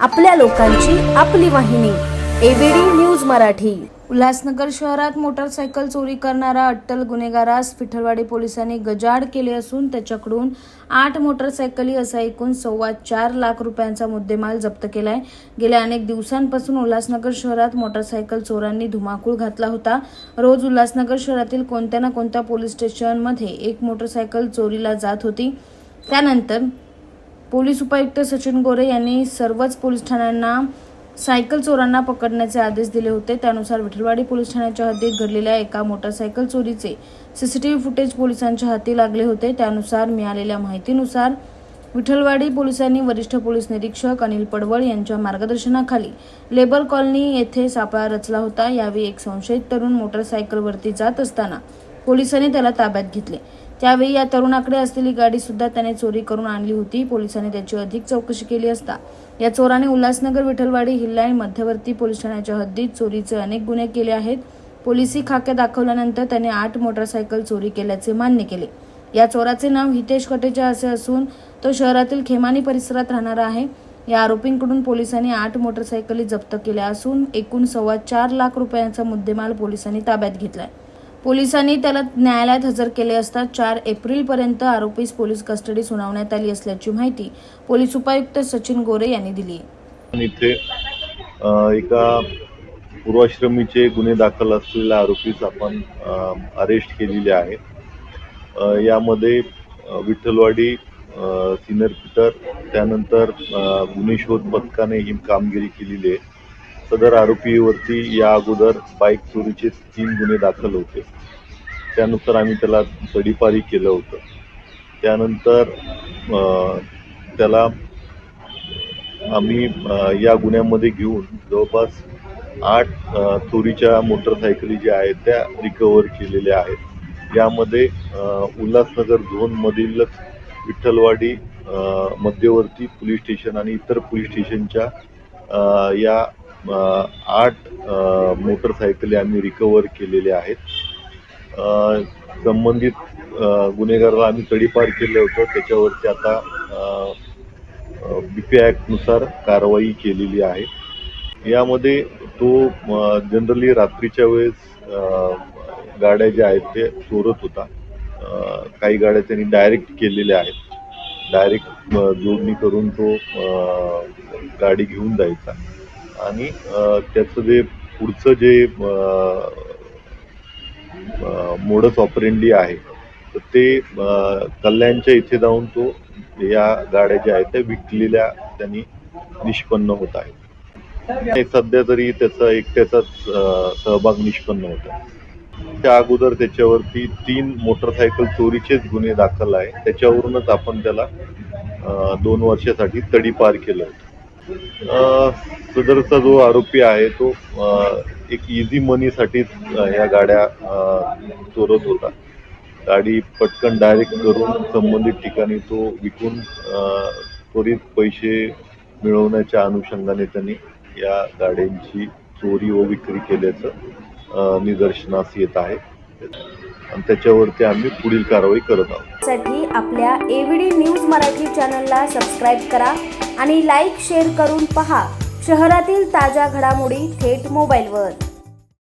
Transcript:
आपल्या लोकांची आपली वाहिनी एबीडी न्यूज मराठी. उल्हासनगर शहरात मोटारसायकल चोरी करणारा अट्टल गुन्हेगारास पिठलवाडी पोलिसांनी गजाड केले असून त्याच्याकडून आठ मोटारसायकली असा एकूण सव्वा चार लाख रुपयांचा मुद्देमाल जप्त केला आहे गेल्या अनेक दिवसांपासून उल्हासनगर शहरात मोटारसायकल चोरांनी धुमाकूळ घातला होता. रोज उल्हासनगर शहरातील कोणत्या ना कोणत्या पोलीस स्टेशनमध्ये एक मोटारसायकल चोरीला जात होती. त्यानंतर पोलीस उपायुक्त सचिन गोरे यांनी सर्वच पोलीस ठाण्यांना सायकल चोरांना पकडण्याचे आदेश दिले होते. त्यानुसार विठलवाडी पोलीस ठाण्याच्या हद्दीत घडलेल्या एका मोटारसायकल चोरीचे सीसीटीव्ही फुटेज पोलिसांच्या हाती लागले होते. त्यानुसार मिळालेल्या माहितीनुसार विठ्ठलवाडी पोलिसांनी वरिष्ठ पोलीस निरीक्षक अनिल पडवळ यांच्या मार्गदर्शनाखाली लेबर कॉलनी येथे सापळा रचला होता. यावेळी एक संशयित तरुण मोटारसायकलवरती जात असताना पोलिसांनी त्याला ताब्यात घेतले. त्यावेळी या तरुणाकडे असलेली गाडी सुद्धा त्याने चोरी करून आणली होती. पोलिसांनी त्याची अधिक चौकशी केली असता. या चोराने उल्हासनगर विठलवाडी हिल्लाईन मध्यवर्ती पोलीस ठाण्याच्या हद्दीत चोरीचे अनेक गुन्हे केले आहेत. पोलिसी खाक्या दाखवल्यानंतर त्याने आठ मोटारसायकल चोरी केल्याचे मान्य केले. या चोराचे नाव हितेश कटेचा असे असून तो शहरातील खेमानी परिसरात राहणारा आहे. या आरोपींकडून पोलिसांनी आठ मोटारसायकली जप्त केल्या असून एकूण सव्वा चार लाख रुपयांचा मुद्देमाल पोलिसांनी ताब्यात घेतलाय. पोलिसांनी त्याला न्यायालयात हजर केले असता चार एप्रिलपर्यंत आरोपीस पोलीस कस्टडी सुनावण्यात आली असल्याची माहिती पोलीस उपायुक्त सचिन गोरे यांनी दिली इथे एका पूर्वाश्रमीचे गुन्हे दाखल असलेल्या आरोपीस आपण अरेस्ट केलेले आहे. यामध्ये विठ्ठलवाडी सिनियर पिटर त्यानंतर गुन्हे शोध पथकाने ही कामगिरी केलेली आहे. सदर आरोपीवरती या अगोदर बाईक चोरीचे तीन गुन्हे दाखल होते. त्यानुसार आम्ही त्याला तडीपारी केलं होतं. त्यानंतर त्याला आम्ही या गुन्ह्यामध्ये घेऊन जवळपास आठ चोरीच्या मोटरसायकली ज्या आहेत त्या रिकवर केलेल्या आहेत. यामध्ये उल्हासनगर झोनमधीलच विठ्ठलवाडी मध्यवर्ती पोलीस स्टेशन आणि इतर पोलीस स्टेशनच्या या आठ मोटरसायकले मोटरसायकली आम्ही रिकवर केलेल्या आहेत. संबंधित गुन्हेगाराला आम्ही तडीपार केलं होतं. त्याच्यावरती आता बी पी ॲक्टनुसार कारवाई केलेली आहे. यामध्ये तो जनरली रात्रीच्या वेळेस गाड्या ज्या आहेत ते चोरत होता. काही गाड्या त्यांनी डायरेक्ट केलेल्या आहेत. डायरेक्ट जोडणी करून तो गाडी घेऊन जायचा. आणि त्याचं जे पुढचं जे मोडस ऑपरेंडी आहे तर ते कल्याणच्या इथे जाऊन तो या गाड्या ज्या आहेत त्या विकलेल्या त्यांनी निष्पन्न होत आहे हे सध्या तरी त्याचा एकट्याचाच त्याचा सहभाग निष्पन्न होता त्या अगोदर त्याच्यावरती तीन मोटरसायकल चोरीचेच गुन्हे दाखल आहे त्याच्यावरूनच आपण त्याला दोन वर्षासाठी तडीपार केलं होतं. सदरचा जो आरोपी आहे तो एक इझी मनीसाठीच ह्या गाड्या चोरत होता. गाडी पटकन डायरेक्ट करून संबंधित ठिकाणी तो विकून त्वरित पैसे मिळवण्याच्या अनुषंगाने त्यांनी या गाड्यांची चोरी व विक्री केल्याचं निदर्शनास येत आहे. आणि त्याच्यावरती आम्ही पुढील कारवाई करत आहोत. साठी आपल्या एव्हीडी न्यूज मराठी चॅनलला सबस्क्राईब करा. आणि लाईक शेअर करून पहा. शहरातील ताज्या घडामोडी थेट मोबाईलवर.